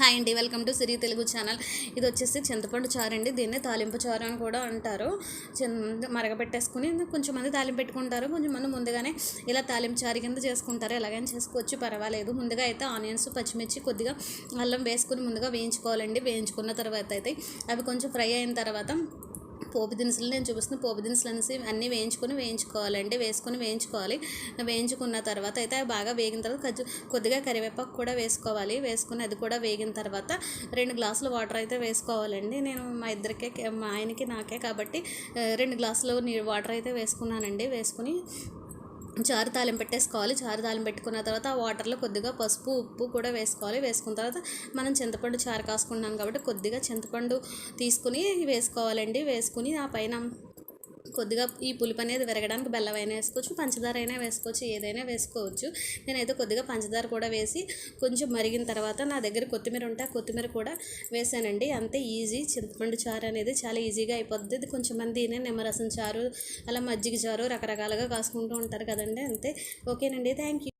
Hi అండి welcome to Siri Telugu channel. ఇది వచ్చేసి చింతపండు చారు అండి దీన్ని తాలింపు చారు అని కూడా అంటారు. మరగబెట్టేసుకుని కొంచెం మంది తాలింపు పెట్టుకుంటారు. కొంచెం మంది ముందుగానే ఇలా తాలింపు చారు కింద చేసుకుంటారు. ఎలాగైనా చేసుకోవచ్చు పర్వాలేదు. ముందుగా అయితే ఆనియన్స్ పచ్చిమిర్చి కొద్దిగా అల్లం వేసుకుని ముందుగా వేయించుకోవాలండి. వేయించుకున్న తర్వాత అయితే అవి కొంచెం ఫ్రై అయిన తర్వాత పోపు దినుసులు నేను చూపిస్తున్న పోపు దినుసులు అనేసి అన్నీ వేయించుకొని వేయించుకోవాలండి. వేసుకొని వేయించుకోవాలి. వేయించుకున్న తర్వాత అయితే అవి బాగా వేగిన తర్వాత కొంచెం కొద్దిగా కరివేపాకు కూడా వేసుకోవాలి. వేసుకుని అది కూడా వేగిన తర్వాత రెండు గ్లాసులు వాటర్ అయితే వేసుకోవాలండి. నేను మా ఇద్దరికే మా ఆయనకి నాకే కాబట్టి రెండు గ్లాసులు వాటర్ అయితే వేసుకున్నానండి. వేసుకుని చారు తాలింపు పెట్టేసుకోవాలి. చారు తాలింపు పెట్టుకున్న తర్వాత ఆ వాటర్లో కొద్దిగా పసుపు ఉప్పు కూడా వేసుకోవాలి. వేసుకున్న తర్వాత మనం చింతపండు చారు కాసుకున్నాం కాబట్టి కొద్దిగా చింతపండు తీసుకుని వేసుకోవాలండి. వేసుకుని ఆ పైన కొద్దిగా ఈ పులుపు అనేది విరగడానికి బెల్లం అయినా వేసుకోవచ్చు పంచదార అయినా వేసుకోవచ్చు ఏదైనా వేసుకోవచ్చు. నేనైతే కొద్దిగా పంచదార కూడా వేసి కొంచెం మరిగిన తర్వాత నా దగ్గర కొత్తిమీర ఉంటే ఆ కొత్తిమీర కూడా వేసానండి. అంతే ఈజీ. చింతపండు చారు అనేది చాలా ఈజీగా అయిపోద్ది. ఇది కొంచెం మంది నిమ్మరసం చారు అలా మజ్జిగ చారు రకరకాలుగా కాసుకుంటూ ఉంటారు కదండి. అంతే. ఓకేనండి. Thank you